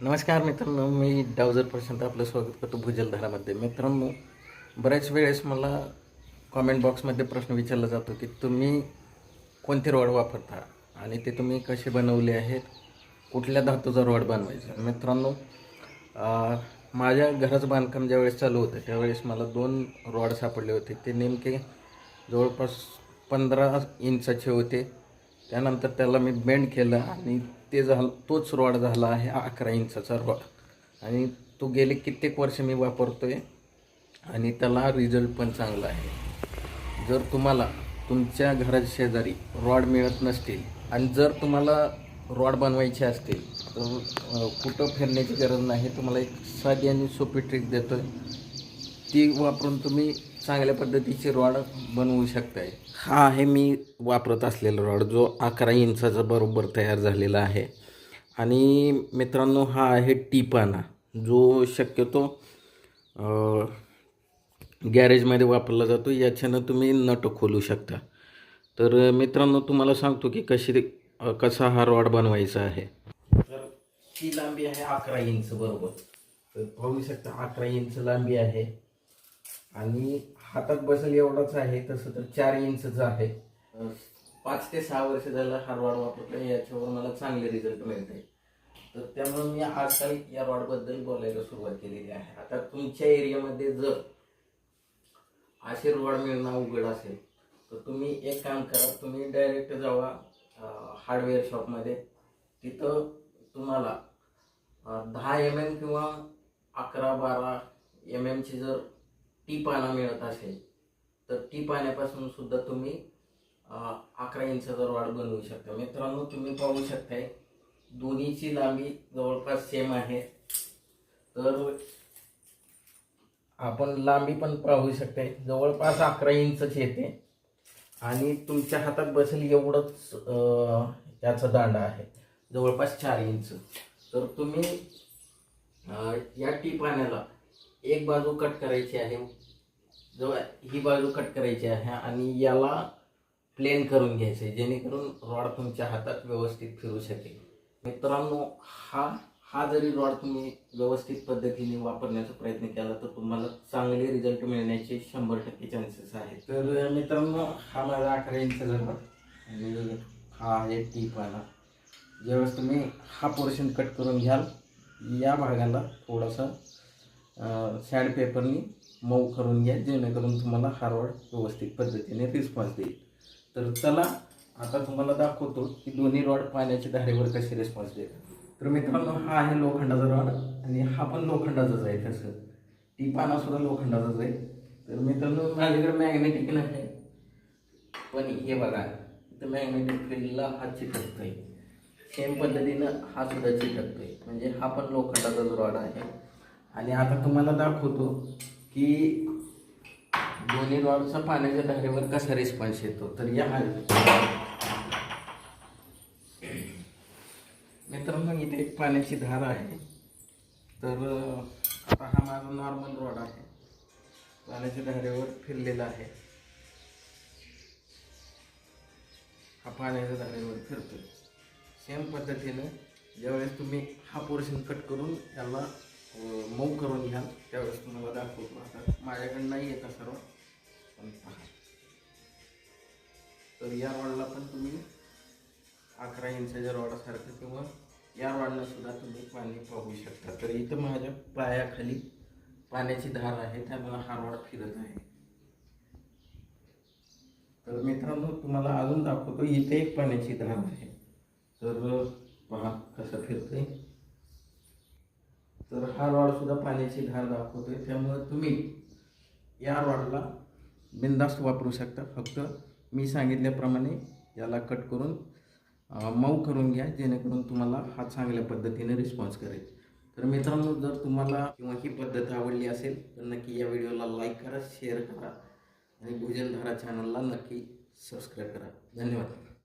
नमस्कार मित्रांनो मी डावजर प्रशांत आपलं स्वागत करतो भुजलधारामध्ये मित्रांनो बऱ्याच वेळेस मला कॉमेंट बॉक्समध्ये प्रश्न विचारला जातो की तुम्ही कोणते रॉड वापरता आणि ते तुम्ही कसे बनवले आहेत? कुठल्या धातूचा रॉड बनवायचा? मित्रांनो माझ्या घराचं बांधकाम ज्यावेळेस चालू होतं त्यावेळेस मला दोन रॉड सापडले होते. ते नेमके जवळपास पंधरा इंचाचे होते. त्यानंतर त्याला मी बेंड केलं आणि ते झालं तोच रॉड झाला आहे अकरा इंचाचा रॉड आणि तो गेले कित्येक वर्ष मी वापरतो आहे आणि त्याला रिझल्ट पण चांगला आहे. जर तुम्हाला तुमच्या घराच्या शेजारी रॉड मिळत नसतील आणि जर तुम्हाला रॉड बनवायचे असतील तर कुठं फिरण्याची गरज नाही. तुम्हाला एक साधी आणि सोपी ट्रिक देतो आहे ती वापरून तुम्ही चांगल्या पद्धतीचे रॉड बनवू शकताय. हा आहे मी वापरत असलेला रॉड जो अकरा इंचाचा बरोबर तयार झालेला आहे. आणि मित्रांनो हा आहे टिपाना जो शक्यतो गॅरेजमध्ये वापरला जातो. याच्यानं तुम्ही नट खोलू शकता. तर मित्रांनो तुम्हाला सांगतो की कशी कसा हा रॉड बनवायचा आहे. तर ही लांबी आहे अकरा इंच बरोबर. तर पाहू शकता अकरा इंच लांबी आहे. आणि हातात बसेल एवढाच आहे तसं तर चार इंचच आहे. पाच ते सहा वर्ष झालं हा रॉड वापरतो याच्यावर मला चांगले रिझल्ट मिळते तर त्यामुळे मी आजकाल या रॉडबद्दल बोलायला सुरुवात केलेली आहे. आता तुमच्या एरियामध्ये जर असे रॉड मिळणं उघड असेल तर तुम्ही एक काम करा तुम्ही डायरेक्ट जावा हार्डवेअर शॉपमध्ये तिथं तुम्हाला दहा एम एम किंवा अकरा बारा एम एमची जर टी पाना मिळत असेल तर टी पाण्यापासून सुद्धा तुम्ही अकरा अकरा इंचाचा रॉड बनवू शकता. मित्रांनो तुम्ही पाहू शकताय दोन्हीची लांबी जवळपास सेम आहे. तर आपण लांबी पण पाहू शकताय. जवळपास अकरा इंचच येते. आणि तुमच्या हातात बसेल एवढंच याचा दांडा आहे. जवळपास चार इंच. तर तुम्ही या टी पाण्याला एक बाजू कट करायची आहे. जवळ ही बाजू कट करायची आहे आणि याला प्लेन करून घ्यायचं जेणेकरून रॉड तुमच्या हातात व्यवस्थित फिरू शकेल. मित्रांनो हा हा जरी रॉड तुम्ही व्यवस्थित पद्धतीने वापरण्याचा प्रयत्न केला तर तुम्हाला चांगले रिझल्ट मिळण्याचे शंभर टक्के चान्सेस आहेत. तर मित्रांनो हा माझा अकरा इंच रॉड आणि हा आहे टी पाना ज्यावेळेस तुम्ही हा पोर्शन कट करून घ्याल या भागाला थोडासा सॅड पेपरनी मऊ करून घ्या जेणेकरून तुम्हाला हा रॉड व्यवस्थित पद्धतीने रिस्पॉन्स देईल. तर चला आता तुम्हाला दाखवतो की दोन्ही रॉड पाण्याच्या धारेवर कसे रिस्पॉन्स देतात. तर मित्रांनो हा आहे लोखंडाचा रॉड आणि हा पण लोखंडाचाच आहे तसं. ती पाना सुद्धा लोखंडाचाच आहे. तर मित्रांनो माझ्याकडे मॅग्नेटिक नाही पण हे बघा तर मॅग्नेटिक फील्डला हा चिटकतोय सेम पद्धतीनं हा सुद्धा चिटकतोय म्हणजे हा पण लोखंडाचाच रॉड आहे. आणि आता तुम्हाला दाखवतो की दोन्ही रॉडचा पाण्याच्या धारेवर कसा रिस्पॉन्स येतो. तर या मित्रांनो इथे एक पाण्याची धार आहे. तर आता हा माझा नॉर्मल रॉड आहे. पाण्याच्या धारेवर फिरलेला आहे. हा पाण्याच्या धारेवर फिरतो सेम पद्धतीनं ज्यावेळेस तुम्ही हा पोर्शन कट करून याला मऊ करून घ्याल त्यावेळेस तुम्हाला दाखवतो आता माझ्याकडे नाही येत सर्व? पण पहा. तर या रॉडला पण तुम्ही अकरा इंचाच्या रॉडासारखं किंवा या रॉडला सुद्धा तुम्ही पाणी पाहू शकता. तर इथं माझ्या पायाखाली पाण्याची धार आहे. त्यामुळे हा रॉड फिरत आहे. तर मित्रांनो तुम्हाला अजून दाखवतो इथे एक पाण्याची धार आहे. तर पहा कसं फिरतंय. तर हा रॉड सुद्धा पाण्याची धार दाखवतोय. त्यामुळे तुम्ही या रॉडला बिंदास्त वापरू शकता. फक्त मी सांगितल्याप्रमाणे याला कट करून मऊ करून घ्या जेणेकरून तुम्हाला हा चांगल्या पद्धतीने रिस्पॉन्स करेल. तर मित्रांनो जर तुम्हाला किंवा ही पद्धत आवडली असेल तर नक्की या व्हिडिओला लाईक करा शेअर करा आणि भोजनधारा चॅनलला नक्की सबस्क्राईब करा. धन्यवाद.